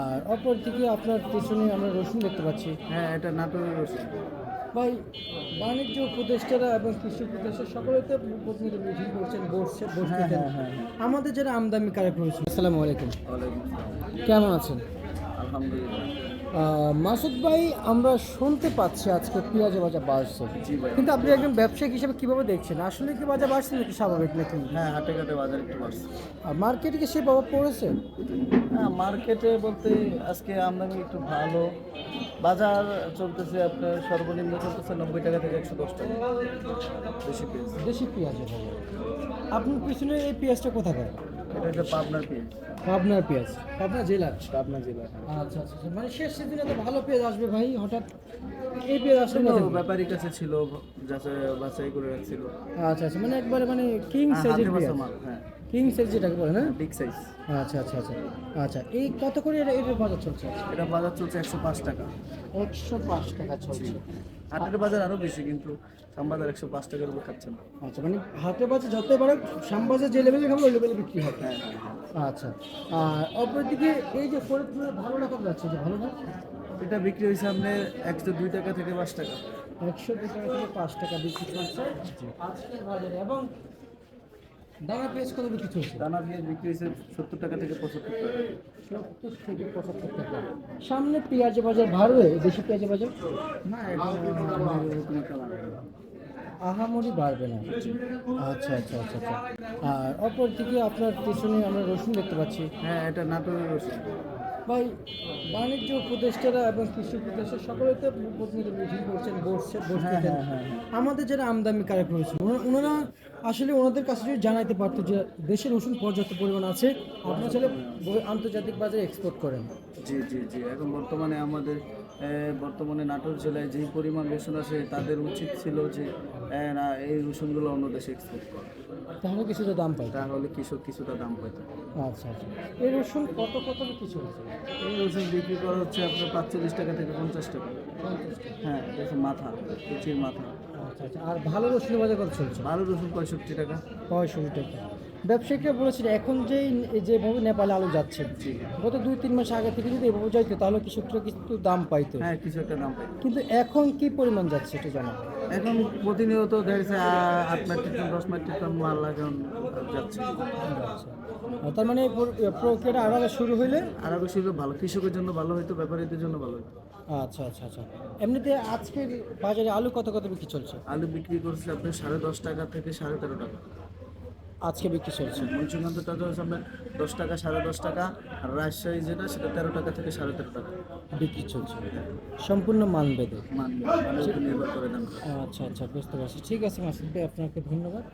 আর অপর দিকে আপনার পেছনে আমরা রসুন দেখতে পাচ্ছি। হ্যাঁ এটা নাটোরের রসুন। ভাই বাণিজ্য উপদেষ্টারা এবং কৃষি উপদেষ্টা সকলে তো প্রতিনিধি মিটিং করছেন বসছে বসে হ্যাঁ, হ্যাঁ, আমাদের যারা আমদানি কারেক্ট রয়েছে আসসালামু আলাইকুম। কেমন আছেন? আলহামদুলিল্লাহ। মাসুদ ভাই আমরা শুনতে পাচ্ছি আজকে পেঁয়াজের বাজার বাড়ছে কিন্তু আপনি একজন ব্যবসায়িক হিসেবে কীভাবে দেখছেন? আসলে কি বাজার বাড়ছে নাকি স্বাভাবিক নাকি? হ্যাঁ হাটে ঘাটে বাজার একটু বাড়ছে। আর মার্কেটে কি সে প্রভাব পড়েছে? হ্যাঁ মার্কেটে বলতে আজকে আমদানি একটু ভালো। বাজার চলতেছে আপনার সর্বনিম্ন চলতেছে নব্বই টাকা থেকে একশো দশ টাকা। বেশি পেঁয়াজ। দেশি পেঁয়াজের বাজার। আপনার পিছনে এই পেঁয়াজটা কোথায় পাবেন এটা হচ্ছে পাবনার পেঁয়াজ। পাবনার পেঁয়াজ। পাবনা জেলার পাবনা জেলা আচ্ছা আচ্ছা আচ্ছা। মানে শেষ সিজনে তো ভালো পেঁয়াজ আসবে ভাই হঠাৎ এই পেঁয়াজ আসলে ব্যাপারীর কাছে ছিল যাচাই বাছাই করে রাখছিল। আচ্ছা আচ্ছা। মানে একবারে মানে কিং হ্যাঁ, সাইজের পেঁয়াজ। হ্যাঁ। কিং সাইজ যেটাকে বলে না? বিগ সাইজ আচ্ছা আচ্ছা আচ্ছা। আচ্ছা এই কত করে এটা এটার বাজার চলছে? এটা বাজার চলছে একশো পাঁচ টাকা। একশো পাঁচ টাকা চলছে। হাটের বাজার আরও বেশি কিন্তু শ্যামবাজার একশো পাঁচ টাকার উপর খাচ্ছে না। আচ্ছা মানে হাটে বাজার যত বাড়ে শ্যামবাজার যে লেভেলে খাবে ওই লেভেলে বিক্রি হবে হ্যাঁ হ্যাঁ আচ্ছা। আর অপরদিকে এই যে ফরিদপুরের ভালো টাকা যাচ্ছে যে ভালো না? এটা বিক্রি হয়েছে আপনার একশো দুই টাকা থেকে পাঁচ টাকা। একশো দু টাকা থেকে পাঁচ টাকা বিক্রি চলছে আজকের বাজারে এবং দানা পেঁয়াজ কত বিক্রি চলছে দানা পেঁয়াজ বিক্রি হয়েছে সত্তর টাকা থেকে পঁচাত্তর টাকা। সত্তর থেকে পঁচাত্তর টাকা। সামনে পেঁয়াজের বাজার বাড়বে? দেশি পেঁয়াজের বাজার? না। আহামরি বাড়বে না। আচ্ছা আচ্ছা আচ্ছা আচ্ছা। আর অপর দিকে আপনার পিছনে আমরা রসুন দেখতে পাচ্ছি। হ্যাঁ এটা নাটোরের রসুন। ভাই বাণিজ্য উপদেষ্টারা এবং কৃষি উপদেষ্টা সকলে তো প্রতিনিধি মিটিং করছেন বসছে বসতেছেন হ্যাঁ, হ্যাঁ। আমাদের যারা আমদানি আমদানিকারক রয়েছে ওনারা আসলে ওনাদের কাছে যদি জানাইতে পারতো যে দেশের রসুন পর্যাপ্ত পরিমাণ আছে আপনারা চাইলে আন্তর্জাতিক বাজারে এক্সপোর্ট করেন। জি জি জি। এখন বর্তমানে আমাদের বর্তমানে নাটোর জেলায় যেই পরিমাণ রসুন আছে তাদের উচিত ছিল যে না এই রসুনগুলো অন্য দেশে এক্সপোর্ট করা। তাহলে কিছুটা দাম পাই তাহলে কৃষক কিছুটা দাম পেত আচ্ছা আচ্ছা। এই রসুন কত কত কিছু হচ্ছে এই রসুন বিক্রি করা হচ্ছে আপনার পাঁচচল্লিশ টাকা থেকে পঞ্চাশ টাকা। পঞ্চাশ টাকা। হ্যাঁ দেখুন মাথা কুচির মাথা। আচ্ছা আচ্ছা। আর ভালো রসুনের বাজার কত চলছে? ভালো রসুন পঁয়ষট্টি টাকা। পঁয়ষট্টি টাকা। ব্যবসায়িকরা বলেছিল এখন যেই যেভাবে নেপালে আলু যাচ্ছে গত দুই তিন মাস আগে থেকে যদি এভাবে যাইতো তাহলে কৃষকরা কিন্তু দাম পাইতো। হ্যাঁ কিছু একটা দাম পাই কিন্তু এখন কি পরিমাণ যাচ্ছে একটু জানা এখন প্রতিনিয়ত দেখছে আট মেট্রিক টন দশ মেট্রিক টন মাল এখন যাচ্ছে। তার মানে প্রক্রিয়াটা আরও আগে শুরু হইলে? আর ছিল ভালো কৃষকের জন্য ভালো হইতো ব্যাপারীদের জন্য ভালো হইতো। আচ্ছা আচ্ছা আচ্ছা। এমনিতে আজকের বাজারে আলু কত কত বিক্রি চলছে? আলু বিক্রি করছে আপনি সাড়ে দশ টাকা থেকে সাড়ে তেরো টাকা। আজকে বিক্রি চলছে। মনসুকান্তটা তো আপনার দশ টাকা সাড়ে দশ টাকা আর রাজশাহী যেটা সেটা তেরো টাকা থেকে সাড়ে তেরো টাকা। বিক্রি চলছে। সম্পূর্ণ মান বেদে মান বেদে নির্ভর করে দাম। আচ্ছা আচ্ছা বুঝতে পারছি। ঠিক আছে মাসুদ ভাই আপনাকে ধন্যবাদ।